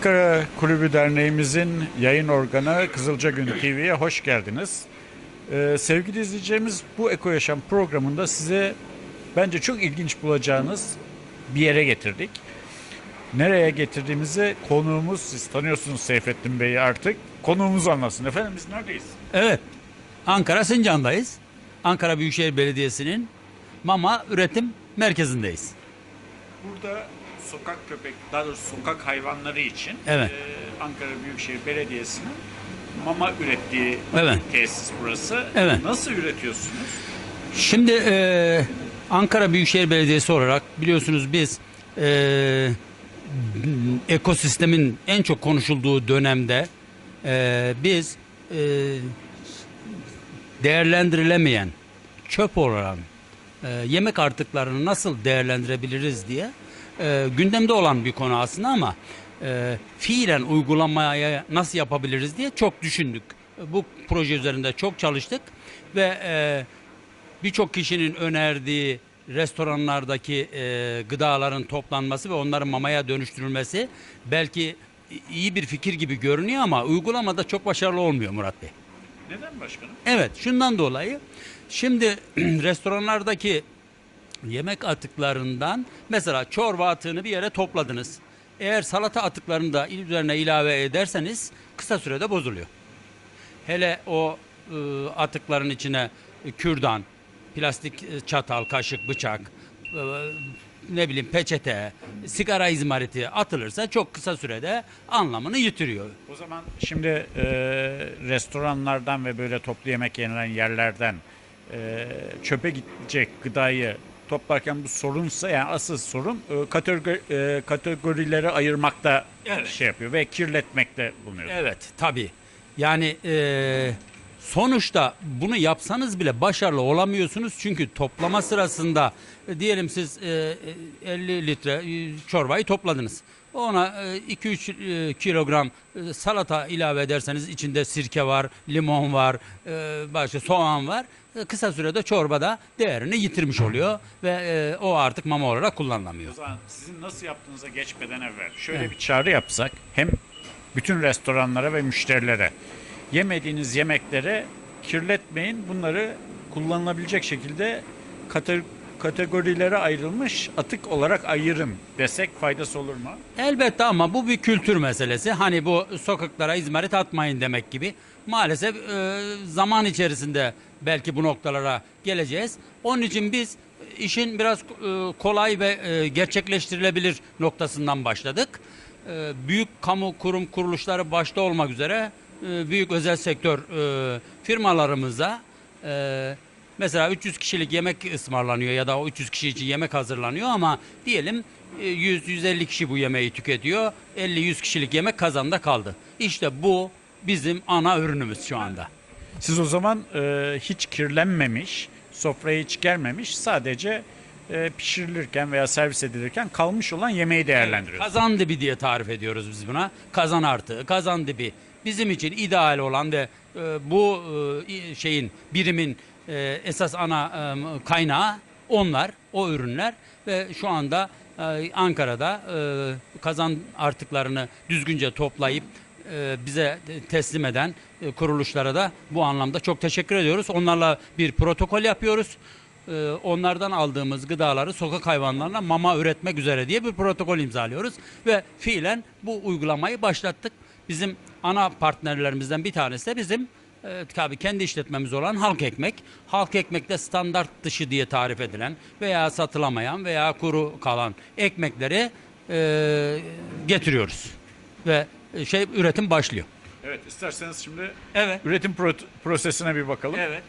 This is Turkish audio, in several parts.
Ankara Kulübü Derneğimizin yayın organı Kızılca Gün TV'ye hoş geldiniz. Ee, sevgili izleyicilerimiz bu Eko Yaşam programında size bence çok ilginç bulacağınız bir yere getirdik. Nereye getirdiğimizi konuğumuz, siz tanıyorsunuz Seyfettin Bey'i artık. Konuğumuz anlasın. Efendim biz neredeyiz? Evet. Ankara Sincan'dayız. Ankara Büyükşehir Belediyesi'nin mama üretim merkezindeyiz. Burada sokak köpek, daha doğrusu sokak hayvanları için Evet. e, Ankara Büyükşehir Belediyesi'nin mama ürettiği Evet. tesis burası. Evet. Nasıl üretiyorsunuz? Şimdi e, Ankara Büyükşehir Belediyesi olarak biliyorsunuz biz e, ekosistemin en çok konuşulduğu dönemde e, biz e, değerlendirilemeyen çöp olarak e, yemek artıklarını nasıl değerlendirebiliriz diye e, gündemde olan bir konu aslında ama e, fiilen uygulamaya nasıl yapabiliriz diye çok düşündük. Bu proje üzerinde çok çalıştık ve e, birçok kişinin önerdiği restoranlardaki e, gıdaların toplanması ve onların mamaya dönüştürülmesi belki iyi bir fikir gibi görünüyor ama uygulamada çok başarılı olmuyor Murat Bey. Neden başkanım? Evet şundan dolayı şimdi restoranlardaki yemek atıklarından mesela çorba atığını bir yere topladınız. Eğer salata atıklarını da üzerine ilave ederseniz kısa sürede bozuluyor. Hele o e, atıkların içine e, kürdan, plastik e, çatal, kaşık, bıçak, e, ne bileyim peçete, sigara izmariti atılırsa çok kısa sürede anlamını yitiriyor. O zaman şimdi e, restoranlardan ve böyle toplu yemek yenilen yerlerden e, çöpe gidecek gıdayı toplarken bu sorunsa yani asıl sorun e, kategori, e, kategorilere ayırmakta Evet. şey yapıyor ve kirletmekte bulunuyor. Evet tabii. Yani e, sonuçta bunu yapsanız bile başarılı olamıyorsunuz. Çünkü toplama sırasında e, diyelim siz e, e, 50 litre e, çorbayı topladınız. Ona 2-3 kilogram salata ilave ederseniz içinde sirke var, limon var, başka soğan var. E, Kısa sürede çorbada değerini yitirmiş oluyor ve e, o artık mama olarak kullanılamıyor. O zaman sizin nasıl yaptığınıza geçmeden evvel şöyle bir çağrı yapsak hem bütün restoranlara ve müşterilere yemediğiniz yemekleri kirletmeyin bunları kullanılabilecek şekilde kate- kategorilere ayrılmış atık olarak ayırın desek faydası olur mu? Elbette ama bu bir kültür meselesi. Hani bu sokaklara izmarit atmayın demek gibi. Maalesef e, zaman içerisinde belki bu noktalara geleceğiz. Onun için biz işin biraz e, kolay ve e, gerçekleştirilebilir noktasından başladık. Büyük kamu kurum kuruluşları başta olmak üzere büyük özel sektör e, firmalarımıza Mesela 300 kişilik yemek ısmarlanıyor ya da o 300 kişi için yemek hazırlanıyor ama diyelim e, 100-150 kişi bu yemeği tüketiyor. 50-100 kişilik yemek kazanda kaldı. İşte bu bizim ana ürünümüz şu anda. Siz o zaman e, hiç kirlenmemiş, sofraya hiç gelmemiş sadece e, pişirilirken veya servis edilirken kalmış olan yemeği değerlendiriyorsunuz. Kazan dibi diye tarif ediyoruz biz buna. Kazan artığı, kazan dibi. Bizim için ideal olan ve e, bu e, şeyin birimin e, esas ana e, kaynağı onlar, o ürünler ve şu anda e, Ankara'da e, kazan artıklarını düzgünce toplayıp e, bize teslim eden e, kuruluşlara da bu anlamda çok teşekkür ediyoruz. Onlarla bir protokol yapıyoruz. E, Onlardan aldığımız gıdaları sokak hayvanlarına mama üretmek üzere diye bir protokol imzalıyoruz ve fiilen bu uygulamayı başlattık. Bizim ana partnerlerimizden bir tanesi de bizim e, tabii kendi işletmemiz olan halk ekmek. Halk ekmekte standart dışı diye tarif edilen veya satılamayan veya kuru kalan ekmekleri e, getiriyoruz ve e, şey üretim başlıyor. Evet isterseniz şimdi Evet. üretim pro- prosesine bir bakalım. Evet.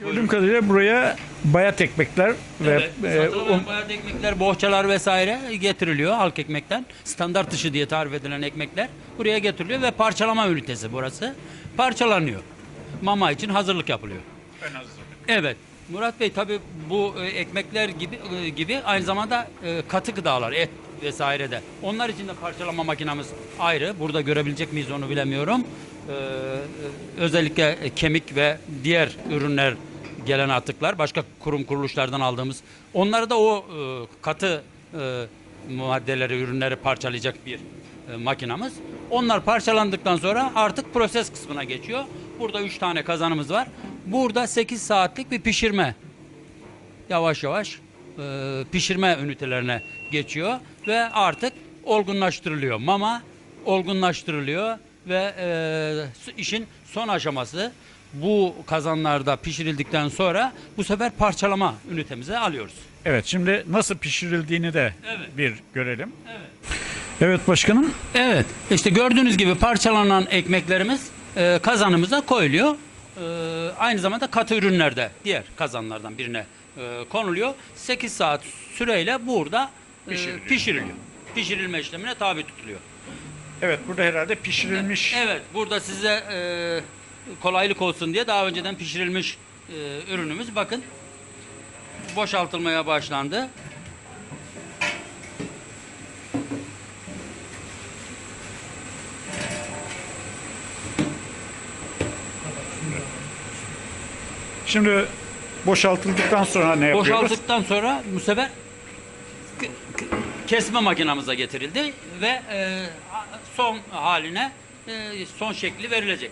Gördüğüm kadarıyla buraya bayat ekmekler ve e, un- bayat ekmekler, bohçalar vesaire getiriliyor halk ekmekten. Standart dışı diye tarif edilen ekmekler buraya getiriliyor ve parçalama ünitesi burası. Parçalanıyor. Mama için hazırlık yapılıyor. ön hazırlık. Evet. Murat Bey tabii bu e, ekmekler gibi e, gibi aynı zamanda e, katı gıdalar, et vesaire de. Onlar için de parçalama makinamız ayrı. Burada görebilecek miyiz onu bilemiyorum. E, özellikle kemik ve diğer ürünler gelen atıklar, başka kurum kuruluşlardan aldığımız. Onları da o e, katı e, maddeleri, ürünleri parçalayacak bir e, makinamız. Onlar parçalandıktan sonra artık proses kısmına geçiyor. Burada 3 tane kazanımız var. Burada 8 saatlik bir pişirme yavaş yavaş e, pişirme ünitelerine geçiyor ve artık olgunlaştırılıyor. Mama olgunlaştırılıyor ve e, işin son aşaması bu kazanlarda pişirildikten sonra bu sefer parçalama ünitemize alıyoruz. Evet şimdi nasıl pişirildiğini de Evet. bir görelim. Evet. Evet başkanım. Evet, işte gördüğünüz gibi parçalanan ekmeklerimiz e, kazanımıza koyuluyor. E, aynı zamanda katı ürünlerde diğer kazanlardan birine e, konuluyor. 8 saat süreyle burada e, Pişiriliyor. pişiriliyor. Pişirilme işlemine tabi tutuluyor. Evet burada herhalde pişirilmiş. Evet, burada size e, kolaylık olsun diye daha önceden pişirilmiş e, ürünümüz bakın boşaltılmaya başlandı. Şimdi boşaltıldıktan sonra ne yapıyoruz? Boşalttıktan sonra bu sefer kesme makinamıza getirildi ve e, son haline e, son şekli verilecek.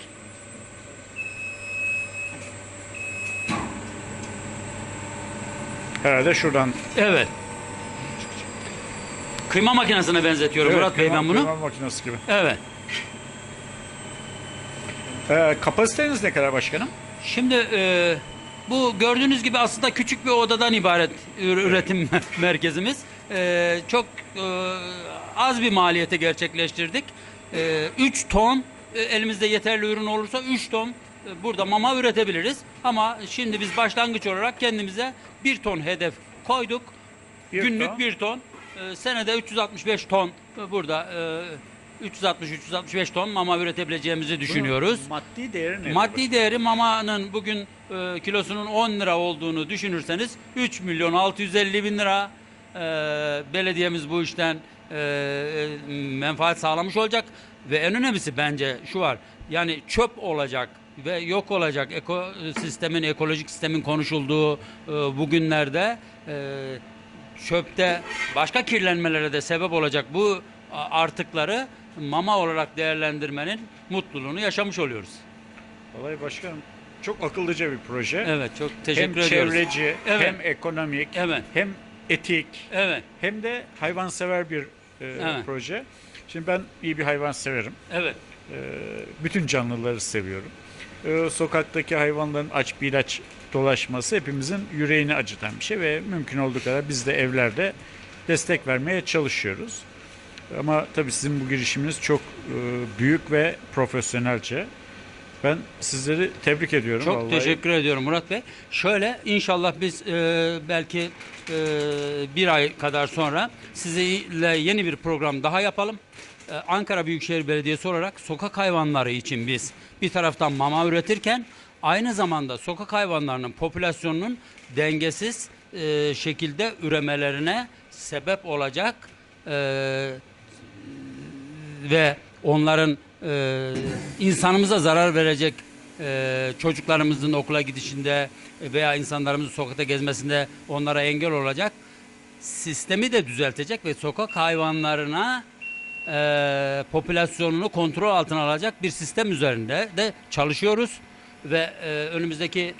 Herhalde şuradan. Evet. Kıyma makinesine benzetiyorum Evet, Murat Bey kıyma- ben bunu. kıyma makinesi gibi. Evet. Ee, kapasiteniz ne kadar başkanım? Şimdi e, bu gördüğünüz gibi aslında küçük bir odadan ibaret ür- üretim merkezimiz. E, çok e, az bir maliyete gerçekleştirdik. 3 ton e, elimizde yeterli ürün olursa 3 ton e, burada mama üretebiliriz. Ama şimdi biz başlangıç olarak kendimize 1 ton hedef koyduk. Bir Günlük ton. 1 ton. E, senede 365 ton e, burada 360-365 ton mama üretebileceğimizi düşünüyoruz. Bunun Maddi değeri ne? Maddi değeri mamanın bugün e, kilosunun 10 lira olduğunu düşünürseniz 3 milyon 650 bin lira e, belediyemiz bu işten e, e, menfaat sağlamış olacak ve en önemlisi bence şu var yani çöp olacak ve yok olacak ekosistemin ekolojik sistemin konuşulduğu e, bugünlerde e, çöpte başka kirlenmelere de sebep olacak bu artıkları mama olarak değerlendirmenin mutluluğunu yaşamış oluyoruz. Vallahi başkanım çok akıllıca bir proje. Evet çok teşekkür hem ediyoruz. çevreci, Evet. hem ekonomik, Evet. hem etik, Evet, hem de hayvansever bir e, Evet. proje. Şimdi ben iyi bir hayvan severim. evet, E, bütün canlıları seviyorum. E, sokaktaki hayvanların aç bir ilaç dolaşması hepimizin yüreğini acıtan bir şey ve mümkün olduğu kadar biz de evlerde destek vermeye çalışıyoruz. Ama tabii sizin bu girişiminiz çok e, büyük ve profesyonelce. Ben sizleri tebrik ediyorum. çok vallahi. teşekkür ediyorum Murat Bey. Şöyle inşallah biz e, belki e, bir ay kadar sonra sizinle yeni bir program daha yapalım. E, Ankara Büyükşehir Belediyesi olarak sokak hayvanları için biz bir taraftan mama üretirken aynı zamanda sokak hayvanlarının popülasyonunun dengesiz e, şekilde üremelerine sebep olacak e, ve onların e, insanımıza zarar verecek e, çocuklarımızın okula gidişinde veya insanlarımızın sokakta gezmesinde onlara engel olacak sistemi de düzeltecek ve sokak hayvanlarına e, popülasyonunu kontrol altına alacak bir sistem üzerinde de çalışıyoruz ve e, önümüzdeki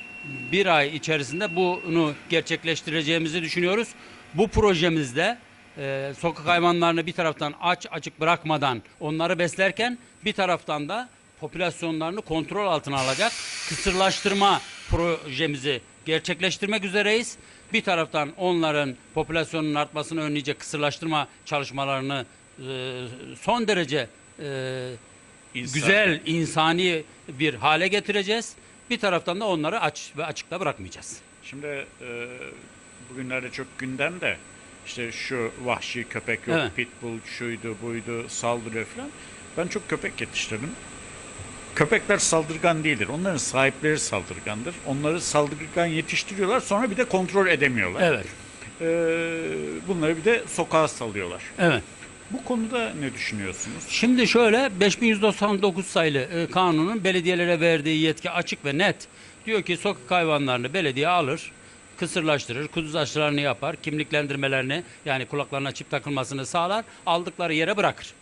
bir ay içerisinde bunu gerçekleştireceğimizi düşünüyoruz. Bu projemizde e, sokak hayvanlarını bir taraftan aç açık bırakmadan onları beslerken bir taraftan da popülasyonlarını kontrol altına alacak kısırlaştırma projemizi gerçekleştirmek üzereyiz. Bir taraftan onların popülasyonun artmasını önleyecek kısırlaştırma çalışmalarını e, son derece e, İnsan- güzel, insani bir hale getireceğiz. Bir taraftan da onları aç ve açıkta bırakmayacağız. Şimdi e, bugünlerde çok gündemde işte şu vahşi köpek yok, Evet. pitbull şuydu buydu saldırıyor falan. Ben çok köpek yetiştirdim. Köpekler saldırgan değildir. Onların sahipleri saldırgandır. Onları saldırgan yetiştiriyorlar sonra bir de kontrol edemiyorlar. Evet. E, bunları bir de sokağa salıyorlar. Evet. Bu konuda ne düşünüyorsunuz? Şimdi şöyle 5199 sayılı e, kanunun belediyelere verdiği yetki açık ve net. Diyor ki sokak hayvanlarını belediye alır, kısırlaştırır, kuduzlaştırmalarını yapar, kimliklendirmelerini yani kulaklarına çip takılmasını sağlar, aldıkları yere bırakır.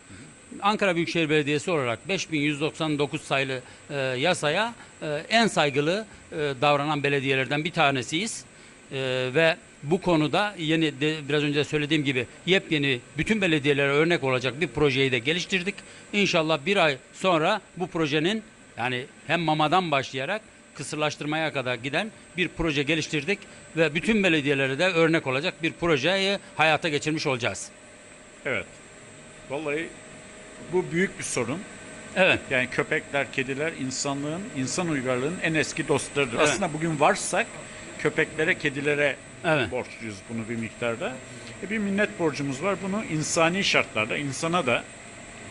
Ankara Büyükşehir Belediyesi olarak 5199 sayılı e, yasaya e, en saygılı e, davranan belediyelerden bir tanesiyiz. E, ve bu konuda yeni de, biraz önce söylediğim gibi yepyeni bütün belediyelere örnek olacak bir projeyi de geliştirdik. İnşallah bir ay sonra bu projenin yani hem mamadan başlayarak kısırlaştırmaya kadar giden bir proje geliştirdik ve bütün belediyelere de örnek olacak bir projeyi hayata geçirmiş olacağız. Evet. Vallahi bu büyük bir sorun. Evet. Yani köpekler, kediler insanlığın, insan uygarlığının en eski dostlarıdır. Evet. Aslında bugün varsak köpeklere, kedilere Evet. borçluyuz bunu bir miktarda. E bir minnet borcumuz var. Bunu insani şartlarda insana da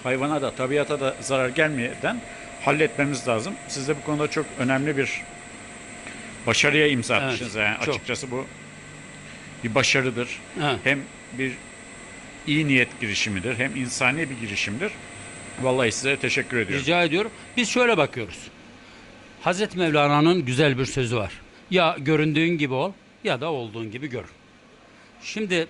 hayvana da tabiata da zarar gelmeden halletmemiz lazım. Siz de bu konuda çok önemli bir başarıya imza Evet, atmışsınız. Yani çok. açıkçası bu bir başarıdır. Evet. Hem bir iyi niyet girişimidir hem insani bir girişimdir. Vallahi size teşekkür ediyorum. Rica ediyorum. Biz şöyle bakıyoruz. Hazreti Mevlana'nın güzel bir sözü var. Ya göründüğün gibi ol ya da olduğun gibi gör. Şimdi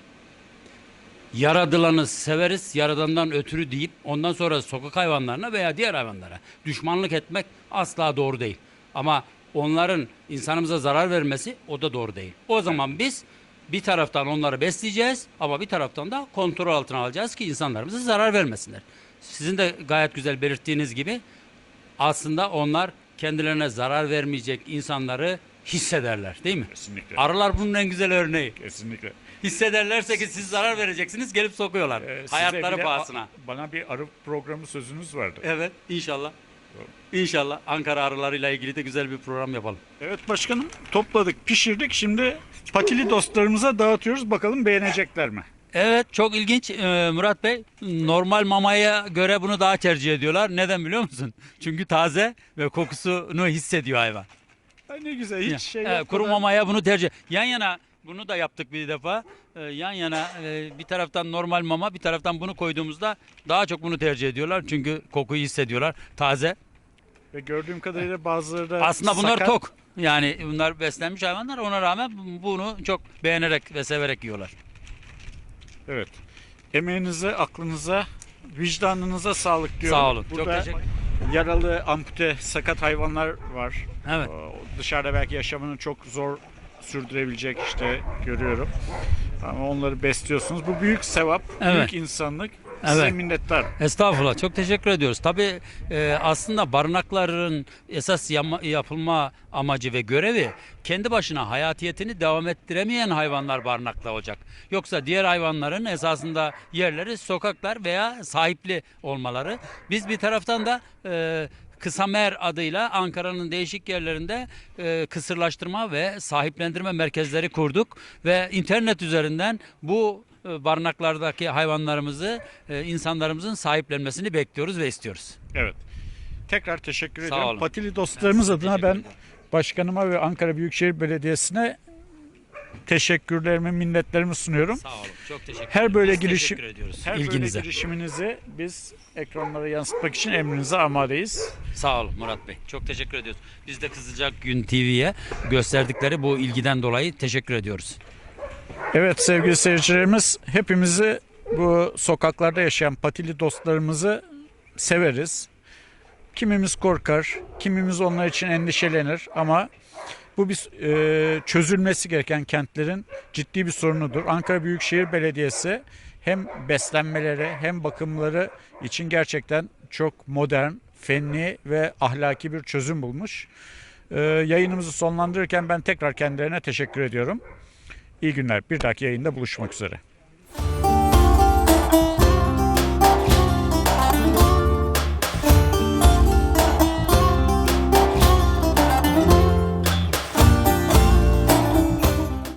yaradılanı severiz, yaradandan ötürü deyip ondan sonra sokak hayvanlarına veya diğer hayvanlara düşmanlık etmek asla doğru değil. Ama onların insanımıza zarar vermesi o da doğru değil. O zaman biz bir taraftan onları besleyeceğiz ama bir taraftan da kontrol altına alacağız ki insanlarımıza zarar vermesinler. Sizin de gayet güzel belirttiğiniz gibi aslında onlar kendilerine zarar vermeyecek insanları hissederler değil mi? Kesinlikle. Arılar bunun en güzel örneği. Kesinlikle. Hissederlerse ki siz zarar vereceksiniz gelip sokuyorlar. Ee, size Hayatları bile pahasına. Bana bir arı programı sözünüz vardı. Evet inşallah. İnşallah Ankara arılarıyla ilgili de güzel bir program yapalım. Evet başkanım topladık, pişirdik. Şimdi patili dostlarımıza dağıtıyoruz. Bakalım beğenecekler mi? Evet çok ilginç Ee, Murat Bey. Normal mamaya göre bunu daha tercih ediyorlar. Neden biliyor musun? Çünkü taze ve kokusunu hissediyor hayvan. Ay ne güzel hiç şey kuru yapmadan- mamaya bunu tercih. Yan yana bunu da yaptık bir defa. Ee, yan yana e, bir taraftan normal mama bir taraftan bunu koyduğumuzda daha çok bunu tercih ediyorlar. Çünkü kokuyu hissediyorlar. Taze. Ve gördüğüm kadarıyla bazıları da Aslında bunlar sakat. tok. Yani bunlar beslenmiş hayvanlar. Ona rağmen bunu çok beğenerek ve severek yiyorlar. Evet. Emeğinize, aklınıza, vicdanınıza sağlık diyorum. Sağ olun. Çok Burada teşekkür yaralı, ampute, sakat hayvanlar var. Evet. O Dışarıda belki yaşamını çok zor sürdürebilecek işte görüyorum. Ama onları besliyorsunuz. Bu büyük sevap, Evet. büyük insanlık. Size Evet. minnettar. Estağfurullah. Çok teşekkür ediyoruz. Tabii e, aslında barınakların esas yama- yapılma amacı ve görevi kendi başına hayatiyetini devam ettiremeyen hayvanlar barınakta olacak. Yoksa diğer hayvanların esasında yerleri sokaklar veya sahipli olmaları. Biz bir taraftan da e, Kısamer adıyla Ankara'nın değişik yerlerinde e, kısırlaştırma ve sahiplendirme merkezleri kurduk ve internet üzerinden bu barınaklardaki hayvanlarımızı e, insanlarımızın sahiplenmesini bekliyoruz ve istiyoruz. Evet. Tekrar teşekkür Sağ ediyorum. olun. Patili dostlarımız Ben adına ben ederim. başkanıma ve Ankara Büyükşehir Belediyesi'ne teşekkürlerimi, minnetlerimi sunuyorum. Sağ olun. Çok teşekkür Her ediyoruz. böyle Biz girişim- Her ilginize. böyle girişiminizi biz ekranlara yansıtmak için emrinize amadeyiz. Sağ olun Murat Bey. Çok teşekkür ediyoruz. Biz de Kızılcak Gün TV'ye gösterdikleri bu ilgiden dolayı teşekkür ediyoruz. Evet sevgili seyircilerimiz hepimizi bu sokaklarda yaşayan patili dostlarımızı severiz. Kimimiz korkar, kimimiz onlar için endişelenir ama bu bir e, çözülmesi gereken kentlerin ciddi bir sorunudur. Ankara Büyükşehir Belediyesi hem beslenmeleri hem bakımları için gerçekten çok modern, fenli ve ahlaki bir çözüm bulmuş. E, yayınımızı sonlandırırken ben tekrar kendilerine teşekkür ediyorum. İyi günler. Bir dahaki yayında buluşmak üzere.